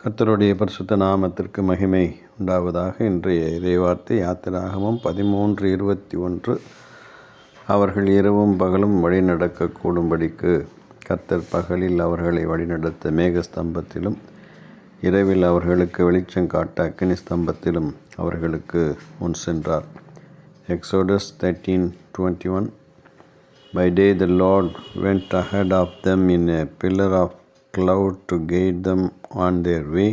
கர்த்தருடைய பரிசுத்த நாமத்திற்கு மகிமை உண்டாவதாக இன்றைய இறைவார்த்தை யாத்திராகமும் பதிமூன்று இருபத்தி ஒன்று. அவர்கள் இரவும் பகலும் வழிநடக்கக்கூடும்படிக்கு கர்த்தர் பகலில் அவர்களை வழிநடத்த மேகஸ்தம்பத்திலும் இரவில் அவர்களுக்கு வெளிச்சம் காட்ட அக்னி ஸ்தம்பத்திலும் அவர்களுக்கு முன் சென்றார். Exodus thirteen twenty one by day the lord went ahead of them in a pillar of cloud to guide them on their way,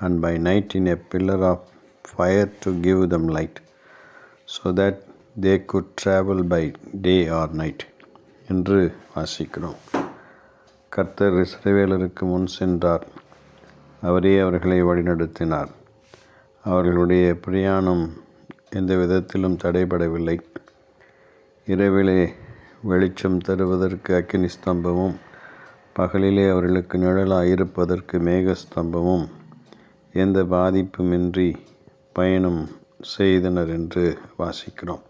and by night in a pillar of fire to give them light, so that they could travel by day or night. என்று வாசிக்கிறோம் கர்த்தர் இஸ்ரவேலருக்கு முன் சென்றார் அவரே அவர்களை வழிநடத்தினார் அவர்களுடைய பிரயாணம் எந்த விதத்திலும் தடைபடவில்லை இரவிலே வெளிச்சம் தருவதற்கு அக்கினி ஸ்தம்பமும் பகலிலே அவர்களுக்கு நிழலாக இருப்பதற்கு மேகஸ்தம்பமும் எந்த பாதிப்புமின்றி பயணம் செய்தனர் என்று வாசிக்கிறோம்.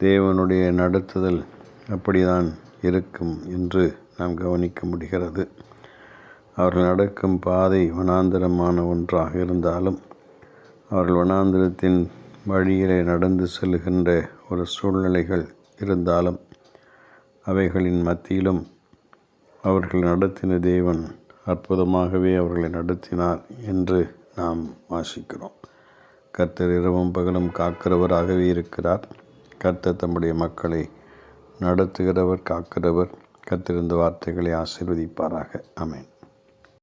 தேவனுடைய நடத்துதல் அப்படிதான் இருக்கும் என்று நாம் கவனிக்க முடிகிறது. அவர்கள் நடக்கும் பாதை வனாந்தரமான ஒன்றாக இருந்தாலும் அவர்கள் வனாந்திரத்தின் வழியிலே நடந்து செல்கின்ற ஒரு சூழ்நிலைகள் இருந்தாலும் அவைகளின் மத்தியிலும் அவர்கள் நடத்தின தேவன் அற்புதமாகவே அவர்களை நடத்தினார் என்று நாம் வாசிக்கிறோம். கர்த்தர் இரவும் பகலும் காக்கிறவராகவே இருக்கிறார். கர்த்தர் தம்முடைய மக்களை நடத்துகிறவர் காக்கிறவர். கத்திருந்த வார்த்தைகளை ஆசீர்வதிப்பாராக. அமேன்